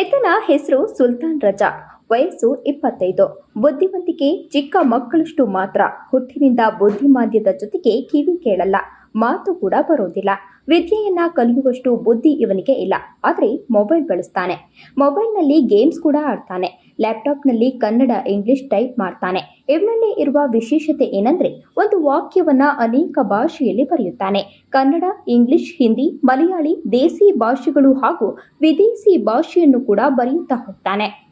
ಈತನ ಹೆಸರು ಸುಲ್ತಾನ್ ರಜಾ, ವಯಸ್ಸು ಇಪ್ಪತ್ತೈದು. ಬುದ್ಧಿವಂತಿಕೆ ಚಿಕ್ಕ ಮಕ್ಕಳಷ್ಟು ಮಾತ್ರ. ಹುಟ್ಟಿನಿಂದ ಬುದ್ಧಿಮಾಂದ್ಯದ ಜೊತೆಗೆ ಕಿವಿ ಕೇಳಲ್ಲ, ಮಾತು ಕೂಡ ಬರೋದಿಲ್ಲ. ವಿದ್ಯೆಯನ್ನ ಕಲಿಯುವಷ್ಟು ಬುದ್ಧಿ ಇವನಿಗೆ ಇಲ್ಲ, ಆದರೆ ಮೊಬೈಲ್ ಬಳಸ್ತಾನೆ. ಮೊಬೈಲ್ನಲ್ಲಿ ಗೇಮ್ಸ್ ಕೂಡ ಆಡ್ತಾನೆ. ಲ್ಯಾಪ್ಟಾಪ್ನಲ್ಲಿ ಕನ್ನಡ, ಇಂಗ್ಲಿಷ್ ಟೈಪ್ ಮಾಡ್ತಾನೆ. ಇವನಲ್ಲಿ ಇರುವ ವಿಶೇಷತೆ ಏನಂದ್ರೆ ಒಂದು ವಾಕ್ಯವನ್ನ ಅನೇಕ ಭಾಷೆಯಲ್ಲಿ ಬರೆಯುತ್ತಾನೆ. ಕನ್ನಡ, ಇಂಗ್ಲಿಷ್, ಹಿಂದಿ, ಮಲಯಾಳಿ, ದೇಸಿ ಭಾಷೆಗಳು ಹಾಗೂ ವಿದೇಶಿ ಭಾಷೆಯನ್ನು ಕೂಡ ಬರೆಯುತ್ತಾ ಹೋಗ್ತಾನೆ.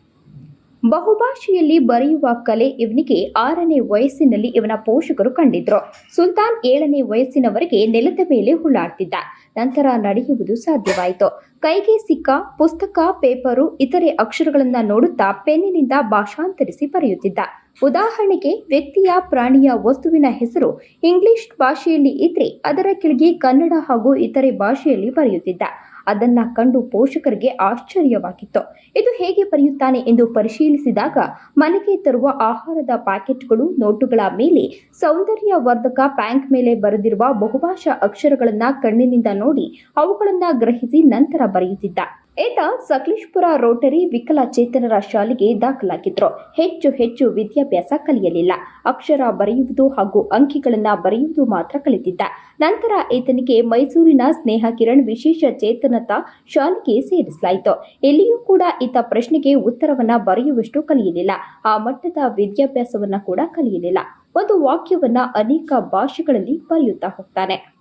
ಬಹುಭಾಷೆಯಲ್ಲಿ ಬರೆಯುವ ಕಲೆ ಇವನಿಗೆ ಆರನೇ ವಯಸ್ಸಿನಲ್ಲಿ ಇವನ ಪೋಷಕರು ಕಂಡಿದ್ರು. ಸುಲ್ತಾನ್ ಏಳನೇ ವಯಸ್ಸಿನವರೆಗೆ ನೆಲದ ಮೇಲೆ ಹುಳ್ಳಾಡ್ತಿದ್ದ ನಂತರ ನಡೆಯುವುದು ಸಾಧ್ಯವಾಯಿತು. ಕೈಗೆ ಸಿಕ್ಕ, ಪುಸ್ತಕ, ಪೇಪರು, ಇತರೆ ಅಕ್ಷರಗಳನ್ನು ನೋಡುತ್ತಾ ಪೆನ್ನಿನಿಂದ ಭಾಷಾಂತರಿಸಿ ಬರೆಯುತ್ತಿದ್ದ. ಉದಾಹರಣೆಗೆ ವ್ಯಕ್ತಿಯ ಪ್ರಾಣಿಯ ವಸ್ತುವಿನ ಹೆಸರು ಇಂಗ್ಲಿಷ್ ಭಾಷೆಯಲ್ಲಿ ಇದ್ರೆ ಅದರ ಕೆಳಗೆ ಕನ್ನಡ ಹಾಗೂ ಇತರೆ ಭಾಷೆಯಲ್ಲಿ ಬರೆಯುತ್ತಿದ್ದ. ಅದನ್ನ ಕಂಡು ಪೋಷಕರಿಗೆ ಆಶ್ಚರ್ಯವಾಗಿತ್ತು. ಇದು ಹೇಗೆ ಬರೆಯುತ್ತಾನೆ ಎಂದು ಪರಿಶೀಲಿಸಿದಾಗ ಮನೆಗೆ ತರುವ ಆಹಾರದ ಪ್ಯಾಕೆಟ್ಗಳು, ನೋಟುಗಳ ಮೇಲೆ ಸೌಂದರ್ಯವರ್ಧಕ ಪ್ಯಾಂಕ್ ಮೇಲೆ ಬರೆದಿರುವ ಬಹುಭಾಷಾ ಅಕ್ಷರಗಳನ್ನು ಕಣ್ಣಿನಿಂದ ನೋಡಿ ಅವುಗಳನ್ನು ಗ್ರಹಿಸಿ ನಂತರ ಬರೆಯುತ್ತಿದ್ದ. ಈತ ಸಕಲೇಶ್ಪುರ ರೋಟರಿ ವಿಕಲಚೇತನರ ಶಾಲೆಗೆ ದಾಖಲಾಗಿದ್ರು. ಹೆಚ್ಚು ಹೆಚ್ಚು ವಿದ್ಯಾಭ್ಯಾಸ ಕಲಿಯಲಿಲ್ಲ. ಅಕ್ಷರ ಬರೆಯುವುದು ಹಾಗೂ ಅಂಕಿಗಳನ್ನು ಬರೆಯುವುದು ಮಾತ್ರ ಕಲಿತಿದ್ದ. ನಂತರ ಈತನಿಗೆ ಮೈಸೂರಿನ ಸ್ನೇಹ ಕಿರಣ್ ವಿಶೇಷ ಚೇತನತಾ ಶಾಲೆಗೆ ಸೇರಿಸಲಾಯಿತು. ಇಲ್ಲಿಯೂ ಕೂಡ ಈತ ಪ್ರಶ್ನೆಗೆ ಉತ್ತರವನ್ನು ಬರೆಯುವಷ್ಟು ಕಲಿಯಲಿಲ್ಲ. ಆ ಮಟ್ಟದ ವಿದ್ಯಾಭ್ಯಾಸವನ್ನು ಕೂಡ ಕಲಿಯಲಿಲ್ಲ. ಒಂದು ವಾಕ್ಯವನ್ನ ಅನೇಕ ಭಾಷೆಗಳಲ್ಲಿ ಬರೆಯುತ್ತಾ ಹೋಗ್ತಾನೆ.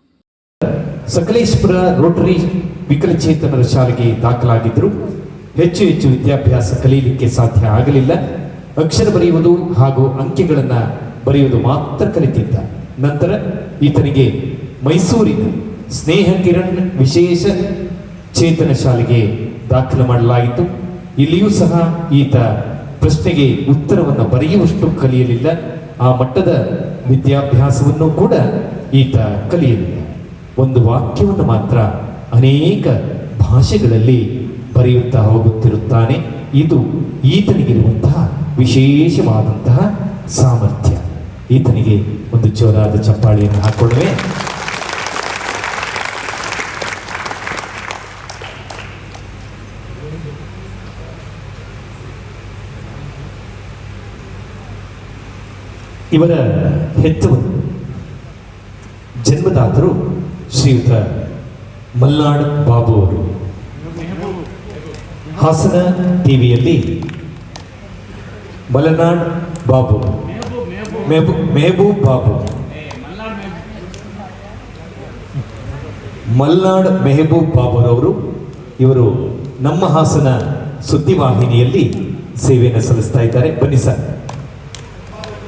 ಸಕಲೇಶ್ಪುರ ರೋಟರಿ ವಿಕಲಚೇತನರ ಶಾಲೆಗೆ ದಾಖಲಾಗಿದ್ದರು. ಹೆಚ್ಚು ಹೆಚ್ಚು ವಿದ್ಯಾಭ್ಯಾಸ ಕಲಿಯಲಿಕ್ಕೆ ಸಾಧ್ಯ ಆಗಲಿಲ್ಲ. ಅಕ್ಷರ ಬರೆಯುವುದು ಹಾಗೂ ಅಂಕೆಗಳನ್ನು ಬರೆಯುವುದು ಮಾತ್ರ ಕಲಿತಿದ್ದ. ನಂತರ ಈತನಿಗೆ ಮೈಸೂರಿನ ಸ್ನೇಹ ಕಿರಣ್ ವಿಶೇಷ ಚೇತನ ಶಾಲೆಗೆ ದಾಖಲು ಮಾಡಲಾಯಿತು. ಇಲ್ಲಿಯೂ ಸಹ ಈತ ಪ್ರಶ್ನೆಗೆ ಉತ್ತರವನ್ನು ಬರೆಯುವಷ್ಟು ಕಲಿಯಲಿಲ್ಲ. ಆ ಮಟ್ಟದ ವಿದ್ಯಾಭ್ಯಾಸವನ್ನು ಕೂಡ ಈತ ಕಲಿಯಲಿಲ್ಲ. ಒಂದು ವಾಕ್ಯವನ್ನು ಮಾತ್ರ ಅನೇಕ ಭಾಷೆಗಳಲ್ಲಿ ಬರೆಯುತ್ತಾ ಹೋಗುತ್ತಿರುತ್ತಾನೆ. ಇದು ಈತನಿಗಿರುವಂತಹ ವಿಶೇಷವಾದಂತಹ ಸಾಮರ್ಥ್ಯ. ಈತನಿಗೆ ಒಂದು ಜೋರಾದ ಚಪ್ಪಾಳಿಯನ್ನು ಹಾಕೊಳ್ಳುವೆ. ಇವರ ಹೆತ್ತವರು ಜನ್ಮದಾತರು ಶ್ರೀಯುತ ಮಲ್ನಾಡ್ ಬಾಬು ಅವರು. ಹಾಸನ ಟಿವಿಯಲ್ಲಿ ಮಲೆನಾಡ್ ಬಾಬು. ಮೆಹಬೂ ಮೆಹಬೂಬ್ ಬಾಬು. ಮಲ್ನಾಡ್ ಮೆಹಬೂಬ್ ಬಾಬುರವರು ಇವರು ನಮ್ಮ ಹಾಸನ ಸುದ್ದಿವಾಹಿನಿಯಲ್ಲಿ ಸೇವೆಯನ್ನು ಸಲ್ಲಿಸ್ತಾ ಇದ್ದಾರೆ. ಬನ್ನಿ ಸರ್.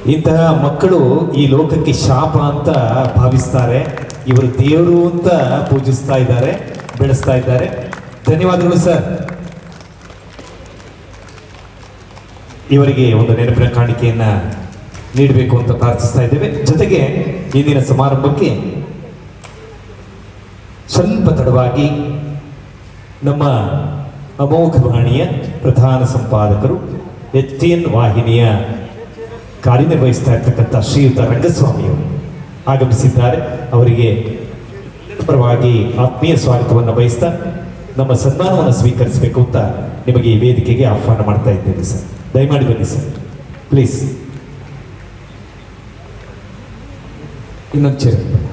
ಇಂತಹ ಮಕ್ಕಳು ಈ ಲೋಕಕ್ಕೆ ಶಾಪ ಅಂತ ಭಾವಿಸ್ತಾರೆ. ಇವರು ದೇವರು ಅಂತ ಪೂಜಿಸ್ತಾ ಇದ್ದಾರೆ, ಬೆಳೆಸ್ತಾ ಇದ್ದಾರೆ. ಧನ್ಯವಾದಗಳು ಸರ್ ಇವರಿಗೆ ಒಂದು ನೆನಪಿನ ಕಾಣಿಕೆಯನ್ನ ನೀಡಬೇಕು ಅಂತ ಪ್ರಾರ್ಥಿಸ್ತಾ ಇದ್ದೇವೆ. ಜೊತೆಗೆ ಇಂದಿನ ಸಮಾರಂಭಕ್ಕೆ ಸ್ವಲ್ಪ ತಡವಾಗಿ ನಮ್ಮ ಅಮೋಘ ವಾಣಿಯ ಪ್ರಧಾನ ಸಂಪಾದಕರು, ಎಚ್ ಟಿ ಎನ್ ವಾಹಿನಿಯ ಕಾರ್ಯನಿರ್ವಹಿಸ್ತಾ ಇರ್ತಕ್ಕಂಥ ಶ್ರೀಯುತ ರಂಗಸ್ವಾಮಿಯವರು. ಆಗಮಿಸಿದ್ದಾರೆ. ಅವರಿಗೆ ಪರವಾಗಿ ಆತ್ಮೀಯ ಸ್ವಾಗತವನ್ನು ಬಯಸ್ತಾ ನಮ್ಮ ಸನ್ಮಾನವನ್ನು ಸ್ವೀಕರಿಸಬೇಕು ಅಂತ ನಿಮಗೆ ಈ ವೇದಿಕೆಗೆ ಆಹ್ವಾನ ಮಾಡ್ತಾ ಇದ್ದೇನೆ ಸರ್. ದಯಮಾಡಿ ಬನ್ನಿ ಸರ್. ಪ್ಲೀಸ್ ಇನ್ನೊಂದು ಚೇರ್